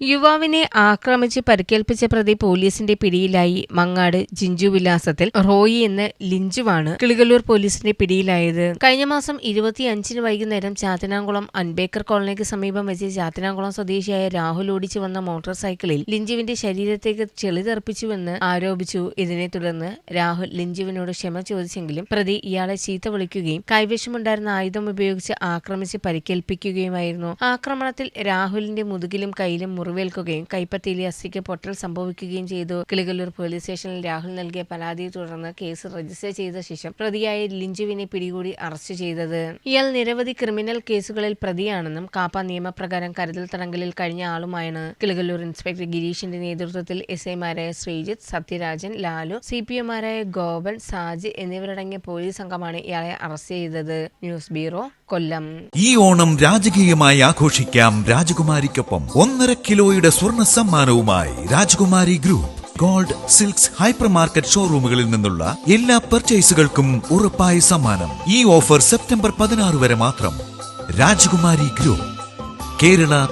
യുവാവിനെ ആക്രമിച്ച് പരിക്കേൽപ്പിച്ച പ്രതി പോലീസിന്റെ പിടിയിലായി മങ്ങാട് ജിഞ്ചു വിലാസത്തിൽ റോയി എന്ന ലിഞ്ചുവാണ് കിളികല്ലൂർ പോലീസിന്റെ പിടിയിലായത്. കഴിഞ്ഞ മാസം ഇരുപത്തിയഞ്ചിന് വൈകുന്നേരം ചാത്തനാംകുളം അൻബേക്കർ കോളനിക്ക് സമീപം വെച്ച് ചാത്തനാംകുളം സ്വദേശിയായ രാഹുൽ ഓടിച്ചു വന്ന മോട്ടോർ സൈക്കിളിൽ ലിഞ്ചുവിന്റെ ശരീരത്തേക്ക് ചെളി തെറിപ്പിച്ചുവെന്ന് ആരോപിച്ചു. ഇതിനെ തുടർന്ന് രാഹുൽ ലിഞ്ചുവിനോട് ക്ഷമ ചോദിച്ചെങ്കിലും പ്രതി ഇയാളെ ചീത്ത വിളിക്കുകയും കൈവശമുണ്ടായിരുന്ന ആയുധം ഉപയോഗിച്ച് ആക്രമിച്ച് പരിക്കേൽപ്പിക്കുകയുമായിരുന്നു. ആക്രമണത്തിൽ രാഹുലിന്റെ മുതുകിലും കയ്യിലും മുറിവേൽക്കുകയും കൈപ്പത്തിയിലെ അസ്ഥിക്ക് പൊട്ടൽ സംഭവിക്കുകയും ചെയ്തു. കിളികല്ലൂർ പോലീസ് സ്റ്റേഷനിൽ രാഹുൽ നൽകിയ പരാതിയെ തുടർന്ന് കേസ് രജിസ്റ്റർ ചെയ്ത ശേഷം പ്രതിയായ ലിഞ്ചുവിനെ പിടികൂടി അറസ്റ്റ് ചെയ്തത്. ഇയാൾ നിരവധി ക്രിമിനൽ കേസുകളിൽ പ്രതിയാണെന്നും കാപ്പ നിയമപ്രകാരം കരുതൽ തടങ്കലിൽ കഴിഞ്ഞ ആളുമായാണ്. കിളികല്ലൂർ ഇൻസ്പെക്ടർ ഗിരീഷിന്റെ നേതൃത്വത്തിൽ എസ് ഐമാരായ ശ്രീജിത്ത് സത്യരാജൻ ലാലു സി പി എമാരായ ഗോപൻ സാജ് എന്നിവരടങ്ങിയ പോലീസ് സംഘമാണ് ഇയാളെ അറസ്റ്റ് ചെയ്തത്. News bureau Kollam. ഈ ഓണം രാജകീയമായി ആഘോഷിക്കാം രാജകുമാരിക്കൊപ്പം. ഒന്നര കിലോയുടെ സ്വർണ സമ്മാനവുമായി Rajakumari group gold silks hypermarket ഷോറൂമുകളിൽ നിന്നുള്ള എല്ലാ പർച്ചേസുകൾക്കും ഉറപ്പായ സമ്മാനം. ഈ ഓഫർ സെപ്റ്റംബർ പതിനാറ് വരെ മാത്രം. രാജകുമാരി ഗ്രൂപ്പ് കേരള